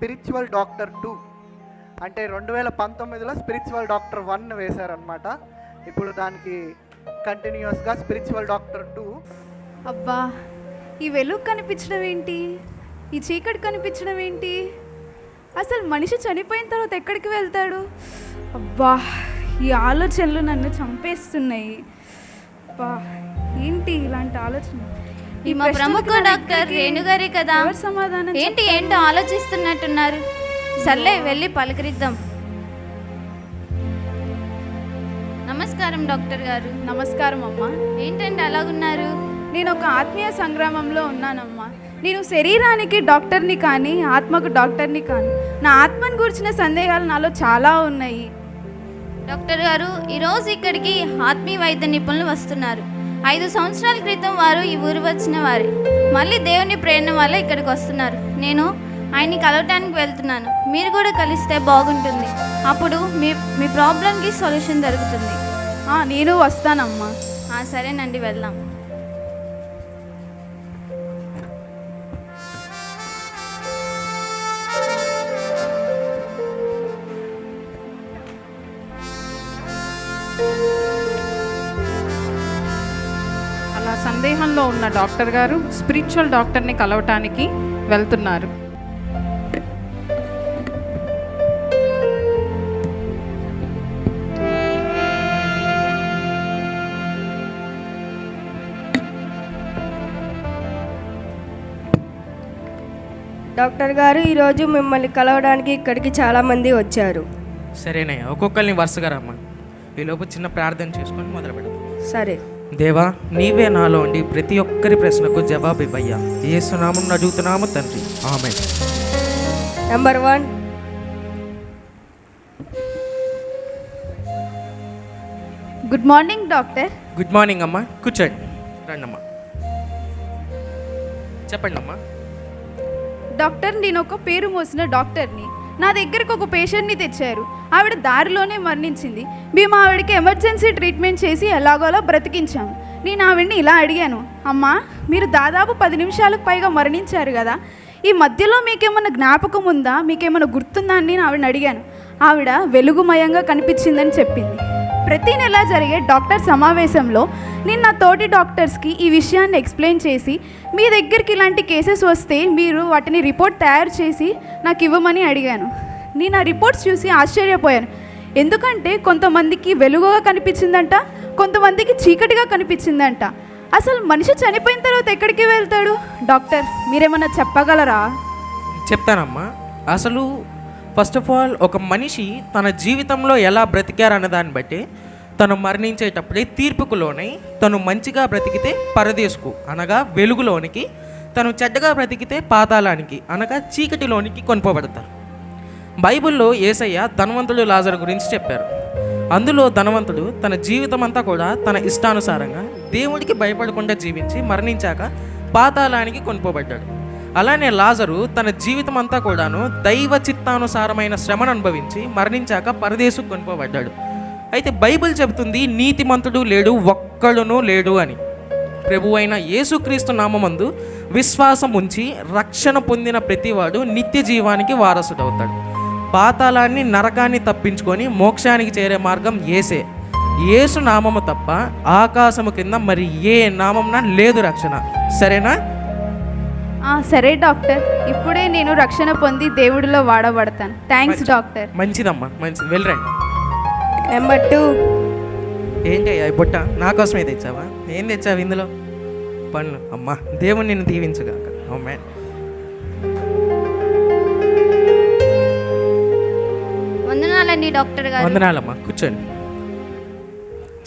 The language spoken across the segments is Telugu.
స్పిరిచువల్ డాక్టర్ టూ అంటే రెండు వేల పంతొమ్మిదిలో స్పిరిచువల్ డాక్టర్ వన్ వేశారనమాట ఇప్పుడు దానికి కంటిన్యూస్గా స్పిరిచువల్ డాక్టర్ టూ అబ్బా ఈ వెలుగు కనిపించడం ఏంటి? ఈ చీకటి కనిపించడం ఏంటి? అసలు మనిషి చనిపోయిన తర్వాత ఎక్కడికి వెళ్తాడు? అబ్బా ఈ ఆలోచనలు నన్ను చంపేస్తున్నాయి. అబ్బా ఏంటి ఇలాంటి ఆలోచన మా ప్రముఖ డాక్టర్ రేణుగారే కదా. సమాధానం ఏంటి ఏంటో ఆలోచిస్తున్నట్టున్నారు? సర్లే వెళ్ళి పలకరిద్దాం. నమస్కారం డాక్టర్ గారు. నమస్కారం అమ్మా. ఏంటండి అలాగున్నారు? నేను ఒక ఆత్మీయ సంగ్రామంలో ఉన్నానమ్మా. నేను శరీరానికి డాక్టర్ని కానీ ఆత్మకు డాక్టర్ని కానీ నా ఆత్మను గురించిన సందేహాలు నాలో చాలా ఉన్నాయి. డాక్టర్ గారు ఈరోజు ఇక్కడికి ఆత్మీయ వైద్య నిపుణులు వస్తున్నారు. ఐదు సంవత్సరాల క్రితం వారు ఈ ఊరు వచ్చిన వారే. మళ్ళీ దేవుని ప్రేరణ వల్ల ఇక్కడికి వస్తున్నారు. నేను ఆయన్ని కలవటానికి వెళ్తున్నాను. మీరు కూడా కలిస్తే బాగుంటుంది. అప్పుడు మీ మీ ప్రాబ్లంకి సొల్యూషన్ దొరుకుతుంది. నేను వస్తానమ్మా. సరేనండి వెళ్దాం. సందేహంలో ఉన్న డాక్టర్ గారు స్పిరిచువల్ డాక్టర్ని కలవటానికి వెళ్తున్నారు. డాక్టర్ గారు ఈరోజు మిమ్మల్ని కలవడానికి ఇక్కడికి చాలామంది వచ్చారు. సరేనయ్యా ఒక్కొక్కరిని వరుసగా రమ్మా ఈలోపు చిన్న ప్రార్థన చేసుకొని మొదలు పెడదాం సరే. దేవా నీవే నాలో ఉండి ప్రతి ఒక్కరి ప్రశ్నకు జవాబు ఇవ్వయ్యా ఏ సునామం అడుగుతున్నాము తండ్రి. ఆమె number one good morning doctor good morning అమ్మా. కూర్చోండి. రండి అమ్మా చెప్పండి అమ్మా డాక్టర్ నేను ఒక పేరు మోసిన డాక్టర్ని. నా దగ్గరకు ఒక పేషెంట్ని తెచ్చారు. ఆవిడ దారిలోనే మరణించింది. మేము ఆవిడకి ఎమర్జెన్సీ ట్రీట్మెంట్ చేసి ఎలాగోలా బ్రతికించాము. నేను ఆవిడ్ని ఇలా అడిగాను అమ్మా మీరు దాదాపు పది నిమిషాలకు పైగా మరణించారు కదా. ఈ మధ్యలో మీకేమన్నా జ్ఞాపకం ఉందా? మీకేమైనా గుర్తుందా? అని నేను ఆవిడని అడిగాను. ఆవిడ వెలుగుమయంగా కనిపించిందని చెప్పింది. ప్రతి నెల జరిగే డాక్టర్ సమావేశంలో నేను నా తోటి డాక్టర్స్కి ఈ విషయాన్ని ఎక్స్ప్లెయిన్ చేసి మీ దగ్గరికి ఇలాంటి కేసెస్ వస్తే మీరు వాటిని రిపోర్ట్ తయారు చేసి నాకు ఇవ్వమని అడిగాను. నేను ఆ రిపోర్ట్స్ చూసి ఆశ్చర్యపోయాను. ఎందుకంటే కొంతమందికి వెలుగుగా కనిపించిందంట కొంతమందికి చీకటిగా కనిపించిందంట. అసలు మనిషి చనిపోయిన తర్వాత ఎక్కడికి వెళ్తాడు? డాక్టర్ మీరేమన్నా చెప్పగలరా? చెప్తానమ్మా. అసలు ఫస్ట్ ఆఫ్ ఆల్ ఒక మనిషి తన జీవితంలో ఎలా బ్రతికారన్న దాన్ని బట్టి తను మరణించేటప్పుడే తీర్పుకు లోనై తను మంచిగా బ్రతికితే పరదేశకు అనగా వెలుగులోనికి తను చెడ్డగా బ్రతికితే పాతాళానికి అనగా చీకటిలోనికి కొనుకోబడతారు బైబిల్లో ఏసయ్య ధనవంతుడు లాజర్ గురించి చెప్పారు. అందులో ధనవంతుడు తన జీవితం అంతా కూడా తన ఇష్టానుసారంగా దేవుడికి భయపడకుండా జీవించి మరణించాక పాతాళానికి కొనుకోబడ్డాడు అలానే లాజరు తన జీవితం అంతా కూడాను దైవ చిత్తానుసారమైన శ్రమను అనుభవించి మరణించాక పరదేశకు కొనిపోబడ్డాడు. అయితే బైబిల్ చెబుతుంది నీతిమంతుడు లేడు ఒక్కడునూ లేడు అని. ప్రభు అయిన యేసుక్రీస్తు నామందు విశ్వాసం ఉంచి రక్షణ పొందిన ప్రతివాడు నిత్య జీవానికి వారసుడవుతాడు. పాతాళాన్ని నరకాన్ని తప్పించుకొని మోక్షానికి చేరే మార్గం ఏసే యేసు నామము తప్ప ఆకాశము కింద మరి ఏ నామంన లేదు రక్షణ. సరేనా? సరే డాక్టర్. ఇప్పుడే నేను రక్షణ పొంది దేవుడిలో వాడబడతాను. Thanks doctor. మంచిదమ్మా మంచిది వెళ్ళరండి. Number two. ఏంటి అయ్యా ఈ బుట్ట నా కోసమే తెచ్చావా? ఏం తెచ్చావు ఇందులో? పన్ను అమ్మా దేవుని నిన్ను దీవించగాక. అమ్మే వందనాలండి డాక్టర్ గారు. వందనాలమ్మా కూర్చోండి.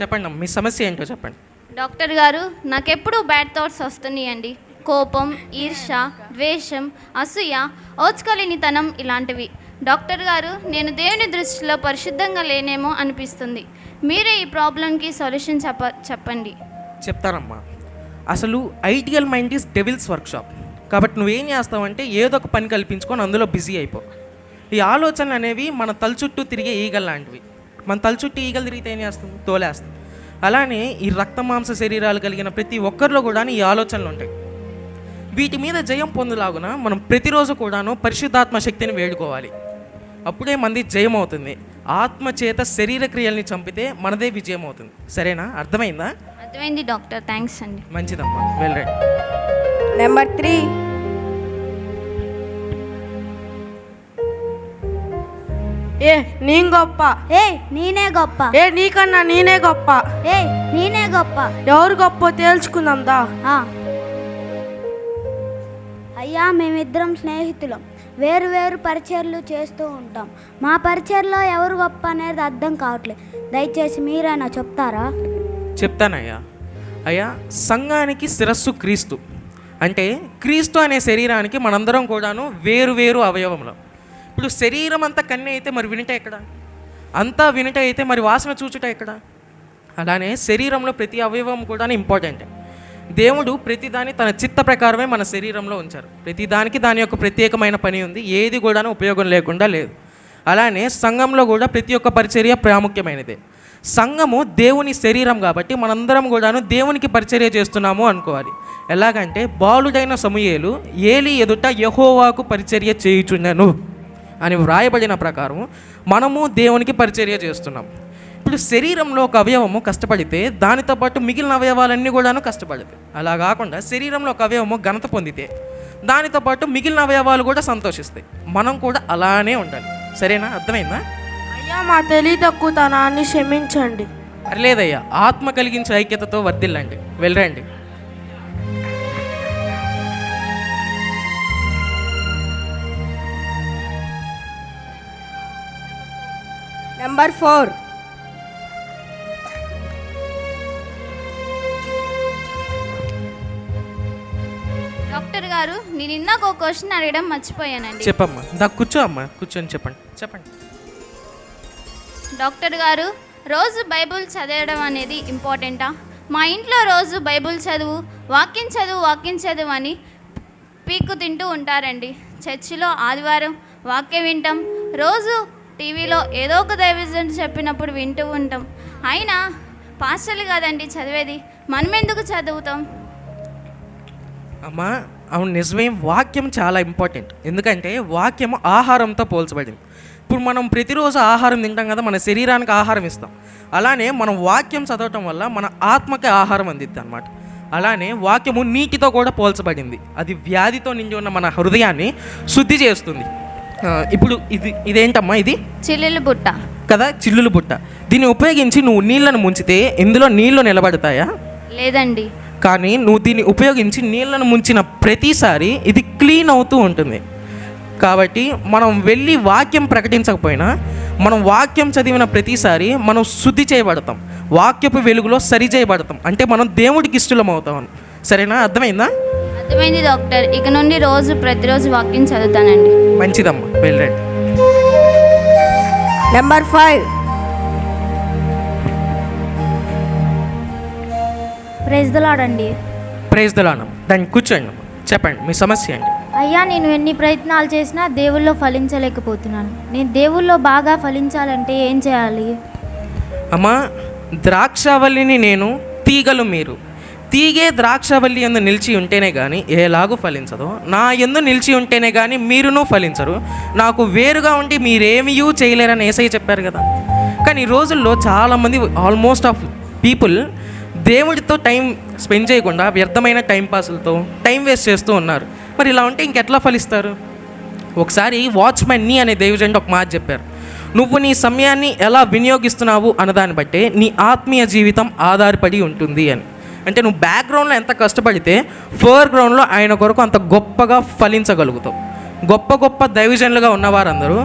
చెప్పండి అమ్మా మీ సమస్య ఏంటో చెప్పండి. డాక్టర్ గారు నాకెప్పుడు బ్యాడ్ థాట్స్ వస్తున్నాయండి. కోపం ఈర్ష ద్వేషం అసూయ ఓచుకలేనితనం ఇలాంటివి. డాక్టర్ గారు నేను దేవుని దృష్టిలో పరిశుద్ధంగా లేనేమో అనిపిస్తుంది. మీరే ఈ ప్రాబ్లంకి సొల్యూషన్ చెప్ప చెప్పండి. చెప్తానమ్మా. అసలు ideal mind is devil's workshop. కాబట్టి నువ్వేం చేస్తావంటే ఏదో ఒక పని కల్పించుకొని అందులో బిజీ అయిపో. ఈ ఆలోచనలు అనేవి మన తల చుట్టూ తిరిగే ఈగలు లాంటివి. మన తల చుట్టూ ఈగలు తిరిగితే ఏం చేస్తుంది తోలేస్తుంది అలానే ఈ రక్త మాంస శరీరాలు కలిగిన ప్రతి ఒక్కరిలో కూడా ఈ ఆలోచనలు ఉంటాయి. వీటి మీద జయం పొందులాగున మనం ప్రతిరోజు కూడాను పరిశుద్ధాత్మ శక్తిని వేడుకోవాలి. అప్పుడే మంది జయం అవుతుంది ఆత్మ చేత శరీర క్రియల్ని చంపితే మనదే విజయం అవుతుంది సరేనా? అర్థమైందా? అర్థమైంది డాక్టర్. థ్యాంక్స్ అండి. మంచిదమ్మా. వెళ్ళండి నెంబర్ త్రీ. ఏ నీ గొప్ప. ఏ నేనే గొప్ప. ఏ నీకన్నా నేనే గొప్ప. ఏ నేనే గొప్ప. ఎవరు గొప్ప తేల్చుకుందాం దా. ఆ. అయ్యా మేమిద్దరం స్నేహితులం. వేరు వేరు పరిచర్లు చేస్తూ ఉంటాం. మా పరిచర్లో ఎవరు గొప్ప అనేది అర్థం కావట్లేదు. దయచేసి మీరైనా చెప్తారా? చెప్తానయ్యా. అయ్యా సంఘానికి శిరస్సు క్రీస్తు. అంటే క్రీస్తు అనే శరీరానికి మనందరం కూడాను వేరు వేరు అవయవములు. ఇప్పుడు శరీరం అంతా కన్నె అయితే మరి వినట ఎక్కడ? అంతా వినుట అయితే మరి వాసన చూచుట ఎక్కడ? అలానే శరీరంలో ప్రతి అవయవం కూడా ఇంపార్టెంట్ దేవుడు ప్రతిదాన్ని తన చిత్త ప్రకారమే మన శరీరంలో ఉంచారు. ప్రతిదానికి దాని యొక్క ప్రత్యేకమైన పని ఉంది. ఏది కూడా ఉపయోగం లేకుండా లేదు. అలానే సంఘంలో కూడా ప్రతి ఒక్క పరిచర్య ప్రాముఖ్యమైనదే. సంఘము దేవుని శరీరం కాబట్టి మనందరం కూడాను దేవునికి పరిచర్య చేస్తున్నాము అనుకోవాలి. ఎలాగంటే బాలుడైన సమూయేలు ఏలి ఎదుట యహోవాకు పరిచర్య చేయుచున్నాను అని వ్రాయబడిన ప్రకారం మనము దేవునికి పరిచర్య చేస్తున్నాం. ఇప్పుడు శరీరంలో ఒక అవయవము కష్టపడితే దానితో పాటు మిగిలిన అవయవాలన్నీ కూడాను కష్టపడతాయి అలా కాకుండా శరీరంలో ఒక అవయవము ఘనత పొందితే దానితో పాటు మిగిలిన అవయవాలు కూడా సంతోషిస్తాయి. మనం కూడా అలానే ఉండాలి. సరేనా? అర్థమైందా? అయ్యా మా తెలివి తక్కువతనాన్ని క్షమించండి. పర్లేదయ్యా ఆత్మ కలిగించే ఐక్యతతో వర్దిల్లండి వెళ్ళరండి నెంబర్ ఫోర్ నేను ఇందాక ఒక క్వశ్చన్ అడగడం మర్చిపోయానండి. చెప్పమ్మా. దా కూర్చో అమ్మా. కూర్చొని చెప్పండి. చెప్పండి. డాక్టర్ గారు రోజు బైబుల్ చదవడం అనేది ఇంపార్టెంటా? మా ఇంట్లో రోజు బైబుల్ చదువు వాక్యం చదువు వాక్యం చదువు అని పీక్కు తింటూ ఉంటారండి. చర్చిలో ఆదివారం వాక్యం వింటాం. రోజు టీవీలో ఏదో ఒక దైవజన్ చెప్పినప్పుడు వింటూ ఉంటాం. అయినా పాస్టర్లు కాదండి చదివేది. మనం ఎందుకు చదువుతాం? అమ్మా అవును నిజమే. వాక్యం చాలా ఇంపార్టెంట్ ఎందుకంటే వాక్యం ఆహారంతో పోల్చబడింది. ఇప్పుడు మనం ప్రతిరోజు ఆహారం తింటాం కదా మన శరీరానికి ఆహారం ఇస్తాం. అలానే మనం వాక్యం చదవటం వల్ల మన ఆత్మకి ఆహారం అందిద్ది అనమాట అలానే వాక్యము నీటితో కూడా పోల్చబడింది. అది వ్యాధితో నిండి ఉన్న మన హృదయాన్ని శుద్ధి చేస్తుంది. ఇప్పుడు ఇది ఇదేంటమ్మా ఇది? చిల్లులు బుట్ట. కదా చిల్లులు బుట్ట. దీన్ని ఉపయోగించి నువ్వు నీళ్ళను ముంచితే ఇందులో నీళ్ళు నిలబడతాయా? లేదండి. కానీ నువ్వు దీన్ని ఉపయోగించి నీళ్ళను ముంచిన ప్రతిసారి ఇది క్లీన్ అవుతూ ఉంటుంది. కాబట్టి మనం వెళ్ళి వాక్యం ప్రకటించకపోయినా మనం వాక్యం చదివిన ప్రతిసారి మనం శుద్ధి చేయబడతాం. వాక్యపు వెలుగులో సరి చేయబడతాం. అంటే మనం దేవుడికి ఇష్టలం అవుతాం. సరేనా? అర్థమైందా? అర్థమైంది డాక్టర్. ఇక నుండి రోజు ప్రతిరోజు వాక్యం చదువుతానండి. మంచిదమ్మా. వెళ్ళండి. నెంబర్ ఫైవ్ ప్రైజ్ దలాడండి ప్రైజ్ దాన్ని కూర్చోండి. చెప్పండి మీ సమస్య ఏంటి? అయ్యా నేను ఎన్ని ప్రయత్నాలు చేసినా దేవుల్లో ఫలించలేకపోతున్నాను. నేను దేవుల్లో బాగా ఫలించాలంటే ఏం చేయాలి? అమ్మా ద్రాక్షావల్లిని నేను తీగలు మీరు. తీగే ద్రాక్షావల్లి ఎందు నిలిచి ఉంటేనే కానీ ఎలాగూ ఫలించదు. నా ఎందు నిలిచి ఉంటేనే కానీ మీరును ఫలించరు. నాకు వేరుగా ఉండి మీరేమీ చేయలేరని ఏసై చెప్పారు కదా. కానీ ఈ రోజుల్లో చాలామంది ఆల్మోస్ట్ ఆఫ్ పీపుల్ దేవుడితో టైం స్పెండ్ చేయకుండా వ్యర్థమైన టైంపాస్లతో టైం వేస్ట్ చేస్తూ ఉన్నారు. మరి ఇలా ఉంటే ఇంకెట్లా ఫలిస్తారు? ఒకసారి వాచ్మెన్ని అనే దేవుజండి ఒక మాట చెప్పారు. నువ్వు నీ సమయాన్ని ఎలా వినియోగిస్తున్నావు అన్నదాన్ని బట్టే నీ ఆత్మీయ జీవితం ఆధారపడి ఉంటుంది అని. అంటే నువ్వు బ్యాక్గ్రౌండ్లో ఎంత కష్టపడితే ఫోర్ గ్రౌండ్లో ఆయన కొరకు అంత గొప్పగా ఫలించగలుగుతావు. గొప్ప గొప్ప దైవజనులుగా ఉన్నవారందరూ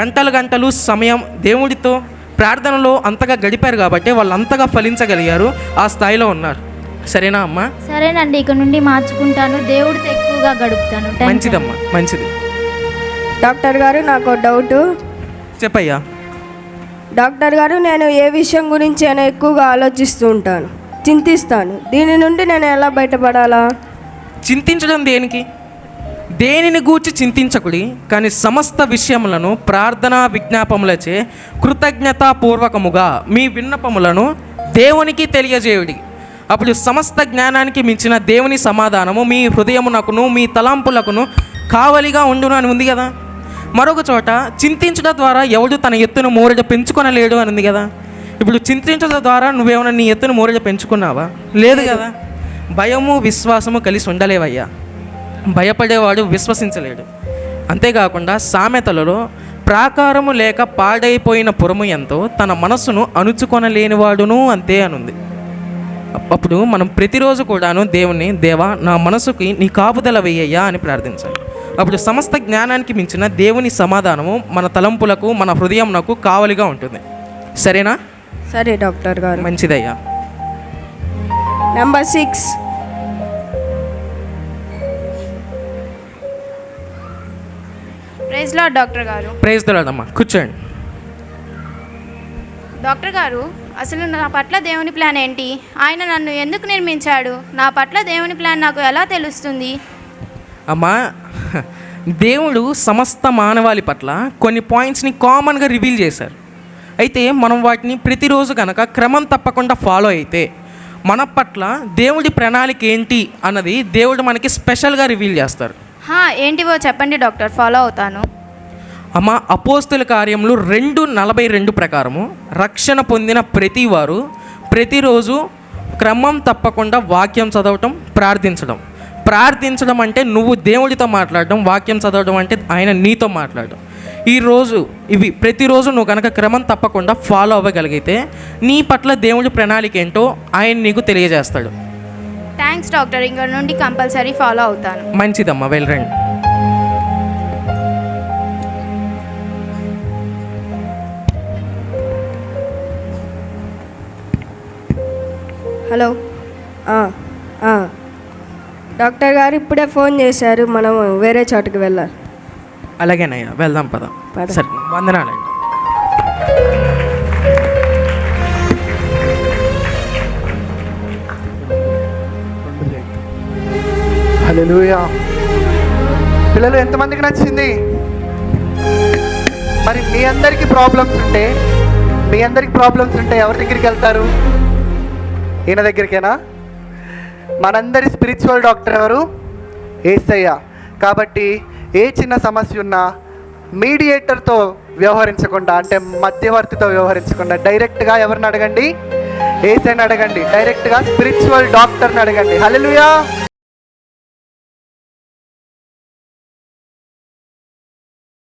గంటలు గంటలు సమయం దేవుడితో ప్రార్థనలో అంతగా గడిపారు కాబట్టి వాళ్ళు అంతగా ఫలించగలిగారు ఆ స్థాయిలో ఉన్నారు. సరేనా అమ్మా? సరేనండి ఇక నుండి మార్చుకుంటాను. దేవుడితో ఎక్కువగా గడుపుతాను. మంచిదమ్మా మంచిది. డాక్టర్ గారు నాకు డౌట్. చెప్పయ్యా. డాక్టర్ గారు నేను ఏ విషయం గురించి అయినా ఎక్కువగా ఆలోచిస్తూ ఉంటాను చింతిస్తాను. దీని నుండి నేను ఎలా బయటపడాలా? చింతించడం దేనికి? దేనిని గూర్చి చింతించకుడి కానీ సమస్త విషయములను ప్రార్థనా విజ్ఞాపములచే కృతజ్ఞతాపూర్వకముగా మీ విన్నపములను దేవునికి తెలియజేయుడి. అప్పుడు సమస్త జ్ఞానానికి మించిన దేవుని సమాధానము మీ హృదయమునకును మీ తలంపులకును కావలిగా ఉండును అని ఉంది కదా. మరొక చోట చింతించడం ద్వారా ఎవడు తన ఎత్తును మూరడ పెంచుకొనలేడు అని ఉంది కదా. ఇప్పుడు చింతించడం ద్వారా నువ్వేమైనా నీ ఎత్తును మూరడ పెంచుకున్నావా? లేదు కదా. భయము విశ్వాసము కలిసి ఉండలేవయ్యా. భయపడేవాడు విశ్వసించలేడు. అంతేకాకుండా సామెతలలో ప్రాకారము లేక పాడైపోయిన పురము ఎంతో తన మనస్సును అణుచుకొనలేనివాడును అంతే అనుంది. అప్పుడు మనం ప్రతిరోజు కూడాను దేవుణ్ణి దేవా నా మనసుకి నీ కాపుదల వేయ్యా అని ప్రార్థించాలి. అప్పుడు సమస్త జ్ఞానానికి మించిన దేవుని సమాధానము మన తలంపులకు మన హృదయంనకు కావలిగా ఉంటుంది. సరేనా? సరే డాక్టర్ గారు. మంచిదయ్యా. Number six. ప్రైజ్ లాడ్ డాక్టర్ గారు. ప్రైజ్ దొరదమ్మా కూర్చోండి. డాక్టర్ గారు అసలు నా పట్ల దేవుని ప్లాన్ ఏంటి? ఆయన నన్ను ఎందుకు నిర్మించాడు? నా పట్ల దేవుని ప్లాన్ నాకు ఎలా తెలుస్తుంది? అమ్మా దేవుడు సమస్త మానవాళి పట్ల కొన్ని పాయింట్స్ని కామన్గా రివీల్ చేశారు. అయితే మనం వాటిని ప్రతిరోజు కనుక క్రమం తప్పకుండా ఫాలో అయితే మన పట్ల దేవుడి ప్రణాళిక ఏంటి అన్నది దేవుడు మనకి స్పెషల్గా రివీల్ చేస్తారు. ఏంటివో చెప్పండి డాక్టర్ ఫాలో అవుతాను. అమ్మ అపోస్తుల కార్యములు రెండు నలభై రెండు ప్రకారము. రక్షణ పొందిన ప్రతి వారు ప్రతిరోజు క్రమం తప్పకుండా వాక్యం చదవటం ప్రార్థించడం. ప్రార్థించడం అంటే నువ్వు దేవుడితో మాట్లాడడం వాక్యం చదవడం అంటే ఆయన నీతో మాట్లాడడం. ఈరోజు ఇవి ప్రతిరోజు నువ్వు కనుక క్రమం తప్పకుండా ఫాలో అవ్వగలిగితే నీ పట్ల దేవుడి ప్రణాళిక ఏంటో ఆయన నీకు తెలియజేస్తాడు. థ్యాంక్స్ డాక్టర్ ఇక్కడ నుండి కంపల్సరీ ఫాలో అవుతాను. మంచిదమ్మా వెళ్ళరండి హలో. ఆ, ఆ. డాక్టర్ గారు ఇప్పుడే ఫోన్ చేశారు మనం వేరే చోటుకి వెళ్ళాలి. అలాగేనయ్యా వెళ్దాం పద. పద. సరే వందనాలండి. హల్లెలూయా. పిల్లలు ఎంతమందికి నచ్చింది? మరి మీ అందరికీ ప్రాబ్లమ్స్ ఉంటే మీ అందరికి ప్రాబ్లమ్స్ ఉంటే ఎవరి దగ్గరికి వెళ్తారు? ఈయన దగ్గరికేనా? మనందరి స్పిరిచువల్ డాక్టర్ ఎవరు? ఏసయ్య. కాబట్టి ఏ చిన్న సమస్య ఉన్నా మీడియేటర్తో వ్యవహరించకుండా అంటే మధ్యవర్తితో వ్యవహరించకుండా డైరెక్ట్గా ఎవరిని అడగండి? ఏసైని అడగండి. డైరెక్ట్గా స్పిరిచువల్ డాక్టర్ని అడగండి. హల్లెలూయా